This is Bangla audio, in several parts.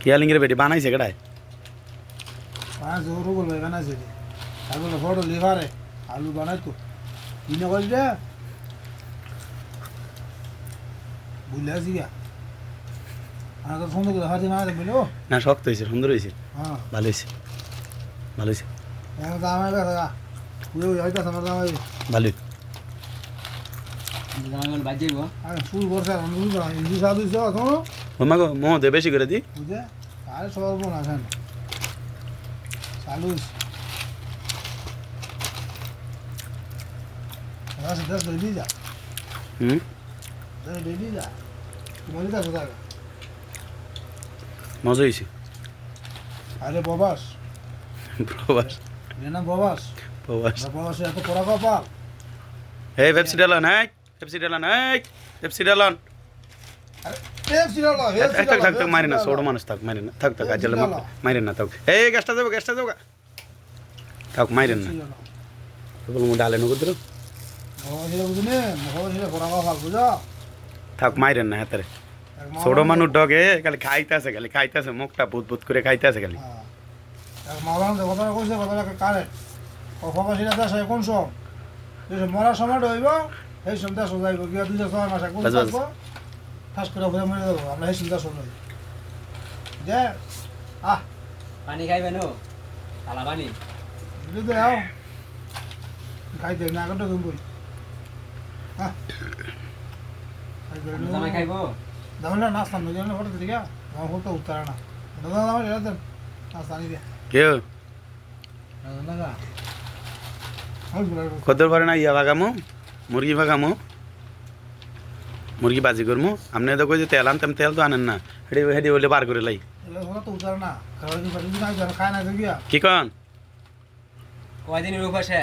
কিয়ালিঙ্গের বেটি বানাইছে কেডায় পাঁচ ওরও বলব আছে তারপরে বড় লিভারে আলু বানাই তো কিনে করি রে বুঝলে আছি গা আমার সুন্দর করে হাতে মারা বলে ও না শক্ত হয়েছে সুন্দর হয়েছে হ্যাঁ ভালো হয়েছে ভালো হয়েছে আমার দাম বাজিব দে বেশি করে দি। মজা হয়েছে। আরে বাবাস। প্রবাস প্রবাস বাবাস। এত পড়া কপাল পেপসি ডালন হ্যাঁ পেপসি ডালন এই পেপসি ডালন থাক থাক থাক মারি না ছোট মানুষ থাক মারি না থাক থাক আজ মারি না থাক। এই গ্যাসটা যাব গ্যাসটা যাব থাক মাইরেন না। বল মু ডালে নগদ থাক মাইরেন না হাতে ছোট মানুষ ডগে খালি খাইতেছে খালি খাইতেছে মুখটা বুত বুত করে খাইতেছে খালি। দেশ কোন। সব মরার সময় হইব এই সন্ধ্যা সোজাইব গিয়া দুই ছয় মাস বাস। থাকব ঠাস করে ভরে মরে দেবো আমরা এই চিন্তা শুনই যে আহ পানি খাইবেন ও কালা পানি তো আও খাইতে না আগটা তুমি হ্যাঁ জামাই খাইব দামলে নাস্তা নই জানলে ফটো দিকে আমার ফটো উত্তরা না দাদা দাদা এটা দেন নি দে কেউ দাদা কদর পারে না ইয়া ভাগামো মুরগি ভাগামো। মুরগি বাজি করমু। আপনি তো কই যে তেল আনতাম তেল তো আনেন না। হেডি হেডি বলে বার করে লাই। কি কন? কয়দিনের উপাসে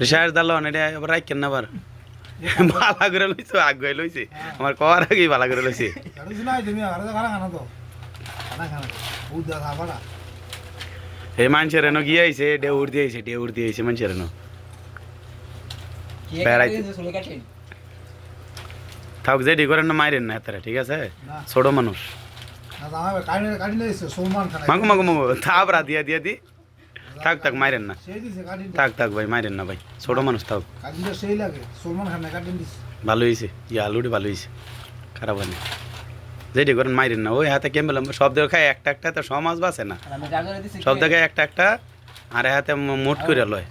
রিসার্চ দালন এটা আবার রাখেন না আবার। ভালা করে লইছো আগুয়াই লইছে। আমার কবার আগেই ভালা করে লইছে। গাড়ি না তুমি আর খানা খানা তো। খানা খানা বহুত দাদা খাবা এই মানুষের এনো গিয়ে আইছে ডেউর দিয়ে আইছে ডেউর দিয়ে আইছে মানুষের এনো বেড়াইতে। থাক যে ডি করেন না মাইরেন না হাতারে ঠিক আছে? ছোট মানুষ। মাগো মাগো মাগো থাপরা দিয়া দিয়া দি। থাক থাক মাইরেন না। থাক থাক ভাই মাইরেন না ভাই। ছোট মানুষ থাক। ভালো হয়েছে ইয়ে আলুটি ভালো হয়েছে খারাপ হয়নি যেটি করেন মাইরেন না। ওই হাতে কেমন সব দেখে খায় একটা একটা তো সমাজ বাসে না। সব দেখে একটা একটা আর হাতে মোট করে লয়।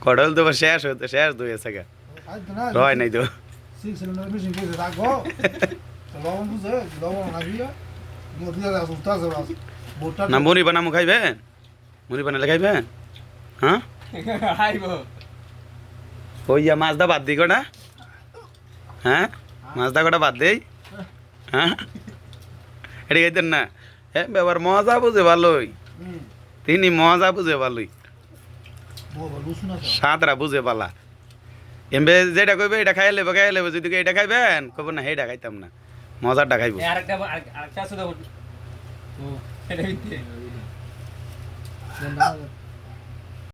কড়ল তো শেষ হতে শেষ গা। আজ রয় নাই তো। না আছে মুড়ি বানামু খাইবেন মুড়ি বানালে খাইবেন হ্যাঁ? ওই যা মাছ দা বাদ দিই কটা হ্যাঁ? মাছ দা কটা বাদ দেই? হ্যাঁ? এটা খাইতেন না? হ্যাঁ ব্যাপার মজা বুঝে ভালোই। তিনি মজা বুঝে ভালোই। সাঁতরা বুঝে পালা এমবে যেটা কইবে এটা খাই লেবে খাই লেবে। যদি এটা খাইবেন কব না হেটা খাইতাম না। মজাটা খাইব। আরেকটা আরেকটা আছে